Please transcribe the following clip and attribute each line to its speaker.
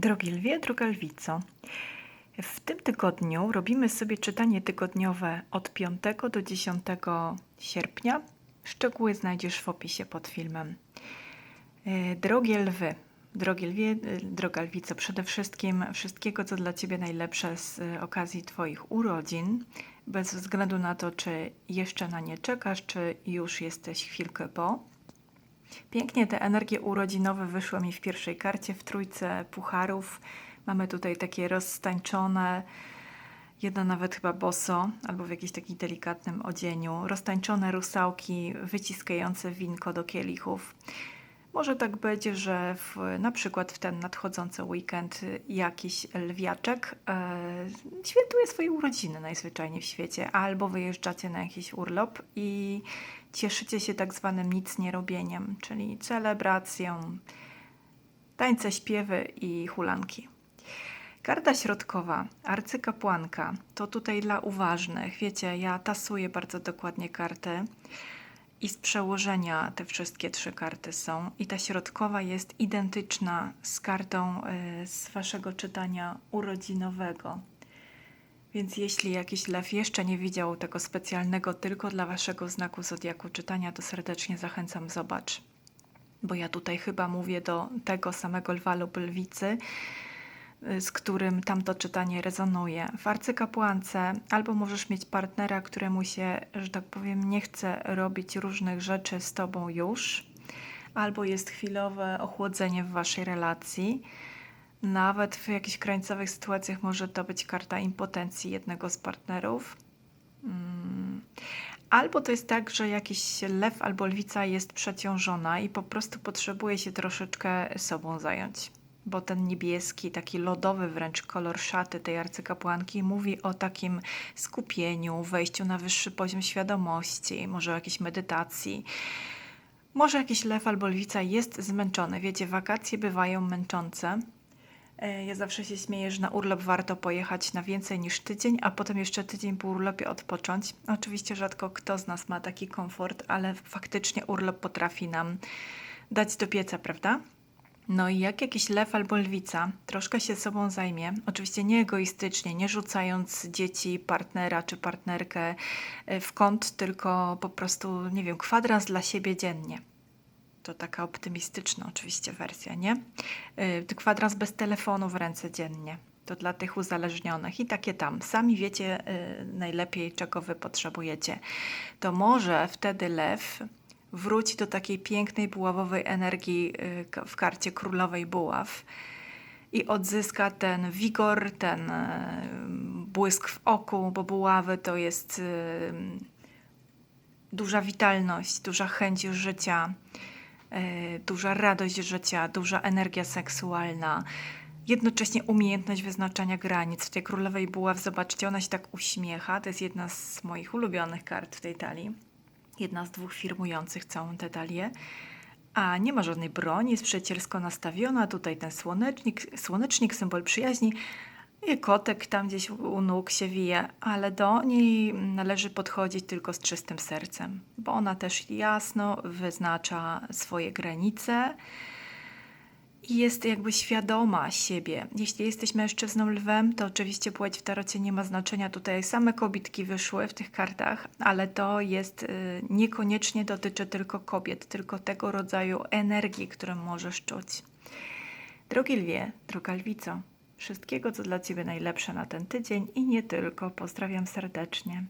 Speaker 1: Drogi lwie, droga lwico, w tym tygodniu robimy sobie czytanie tygodniowe od 5 do 10 sierpnia. Szczegóły znajdziesz w opisie pod filmem. E, Drogie lwy, drogie lwie, e, droga lwico, przede wszystkim wszystkiego, co dla Ciebie najlepsze z e, okazji Twoich urodzin, bez względu na to, czy jeszcze na nie czekasz, czy już jesteś chwilkę po. Pięknie te energie urodzinowe wyszły mi w pierwszej karcie, w trójce pucharów. Mamy tutaj takie roztańczone, jedna nawet chyba boso, albo w jakimś takim delikatnym odzieniu, roztańczone rusałki wyciskające winko do kielichów. Może tak będzie, że w, na przykład w ten nadchodzący weekend jakiś lwiaczek e, świętuje swoje urodziny najzwyczajniej w świecie, albo wyjeżdżacie na jakiś urlop i cieszycie się tak zwanym nic nie robieniem, czyli celebracją, tańce, śpiewy i hulanki. Karta środkowa, arcykapłanka, to tutaj dla uważnych. Wiecie, ja tasuję bardzo dokładnie karty i z przełożenia te wszystkie trzy karty są. I ta środkowa jest identyczna z kartą y, z waszego czytania urodzinowego. Więc jeśli jakiś lew jeszcze nie widział tego specjalnego tylko dla waszego znaku zodiaku czytania, to serdecznie zachęcam, zobacz. Bo ja tutaj chyba mówię do tego samego lwa lub lwicy, z którym tamto czytanie rezonuje. W arcykapłance albo możesz mieć partnera, któremu się, że tak powiem, nie chce robić różnych rzeczy z tobą już, albo jest chwilowe ochłodzenie w waszej relacji. Nawet w jakichś krańcowych sytuacjach może to być karta impotencji jednego z partnerów. Mm. Albo to jest tak, że jakiś lew albo lwica jest przeciążona i po prostu potrzebuje się troszeczkę sobą zająć. Bo ten niebieski, taki lodowy wręcz kolor szaty tej arcykapłanki mówi o takim skupieniu, wejściu na wyższy poziom świadomości, może o jakiejś medytacji. Może jakiś lew albo lwica jest zmęczony. Wiecie, wakacje bywają męczące. E, Ja zawsze się śmieję, że na urlop warto pojechać na więcej niż tydzień, a potem jeszcze tydzień po urlopie odpocząć. Oczywiście rzadko kto z nas ma taki komfort, ale faktycznie urlop potrafi nam dać do pieca, prawda? No i jak jakiś lew albo lwica troszkę się sobą zajmie, oczywiście nie egoistycznie, nie rzucając dzieci, partnera czy partnerkę e, w kąt, tylko po prostu, nie wiem, kwadrans dla siebie dziennie. To taka optymistyczna oczywiście wersja, nie? Yy, kwadrans bez telefonu w ręce dziennie. To dla tych uzależnionych i takie tam. Sami wiecie yy, najlepiej, czego wy potrzebujecie. To może wtedy lew wróci do takiej pięknej buławowej energii k- w karcie królowej buław i odzyska ten wigor, ten yy, błysk w oku, bo buławy to jest yy, duża witalność, duża chęć życia, e, duża radość życia, duża energia seksualna, jednocześnie umiejętność wyznaczania granic. W tej królowej buław, zobaczcie, ona się tak uśmiecha. To jest jedna z moich ulubionych kart w tej talii. Jedna z dwóch firmujących całą tę talię. A nie ma żadnej broni, jest przyjacielsko nastawiona. Tutaj ten słonecznik, słonecznik symbol przyjaźni. I kotek tam gdzieś u nóg się wije, ale do niej należy podchodzić tylko z czystym sercem, bo ona też jasno wyznacza swoje granice i jest jakby świadoma siebie. Jeśli jesteś mężczyzną lwem, to oczywiście płeć w tarocie nie ma znaczenia. Tutaj same kobitki wyszły w tych kartach, ale to jest y, niekoniecznie dotyczy tylko kobiet, tylko tego rodzaju energii, którą możesz czuć. Drogi lwie, droga lwico, wszystkiego co dla Ciebie najlepsze na ten tydzień i nie tylko. Pozdrawiam serdecznie.